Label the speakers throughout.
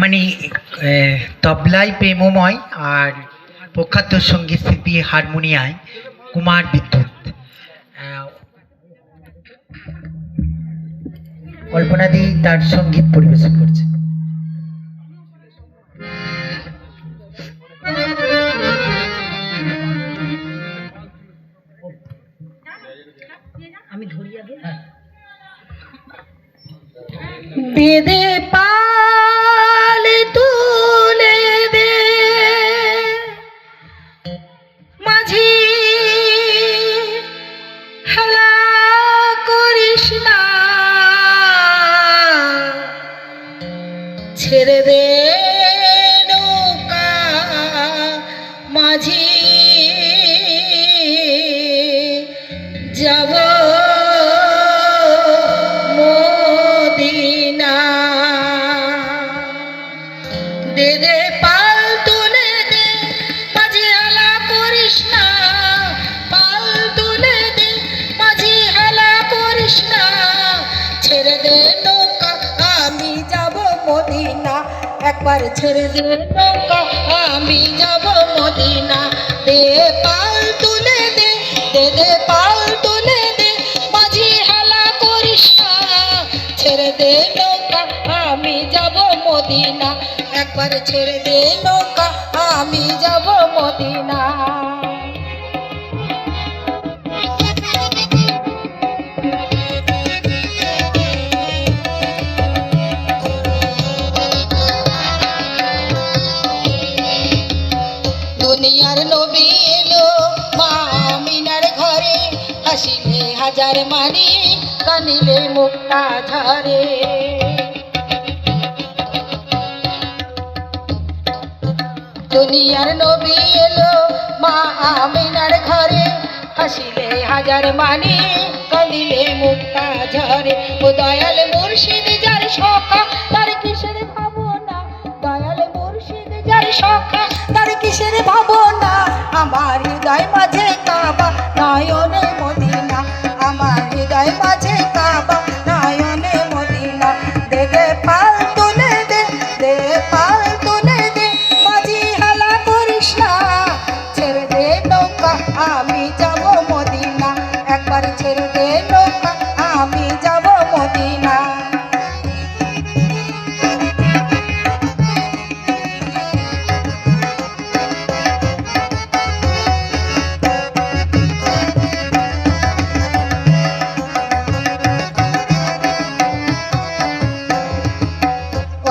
Speaker 1: মানে তবলায় প্রেমময় আর প্রখ্যাত সংগীত শিল্পী হারমোনিয়ায় কুমার বিদ্যুৎ। কল্পনাদি তার সংগীত পরিবেশন করছে। আমি ধরি আগে
Speaker 2: বেদে পাল একবার ছেড়ে দে নৌকা, আমি যাব মদিনা। দে পাল তুলে দে দে দে পাল তুলে দে, মাঝি হালা করিস ছেড়ে দে নৌকা, আমি যাব মদিনা। একবার ছেড়ে দে নৌকা, আমি যাব মদিনা। হাজার মানি কানিলে মুক্তা ঝরে দুনিয়ার নবী এলো মা আমিনার ঘরে। হাসিলে হাজার মানি কাঁদিলে মুক্তা ঝরে ও দয়াল মুর্শিদ যার সখা, তার কিসের ভাবনা? দয়াল মুর্শিদ যার সখা, তার কিসের ভাবনা? আমার হৃদয় মাঝে কাবা, নয়নে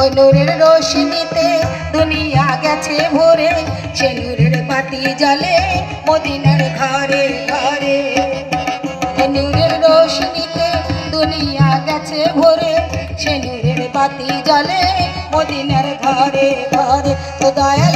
Speaker 2: ওই নূরের রোশনীতে দুনিয়া গেছে ভরে সে নূরের বাতি জ্বলে, মদিনার ঘরে ঘরে। নূরের রোশনীতে দুনিয়া গেছে ভরে সে নূরের বাতি জ্বলে, মদিনার ঘরে ঘরে। তো দয়াল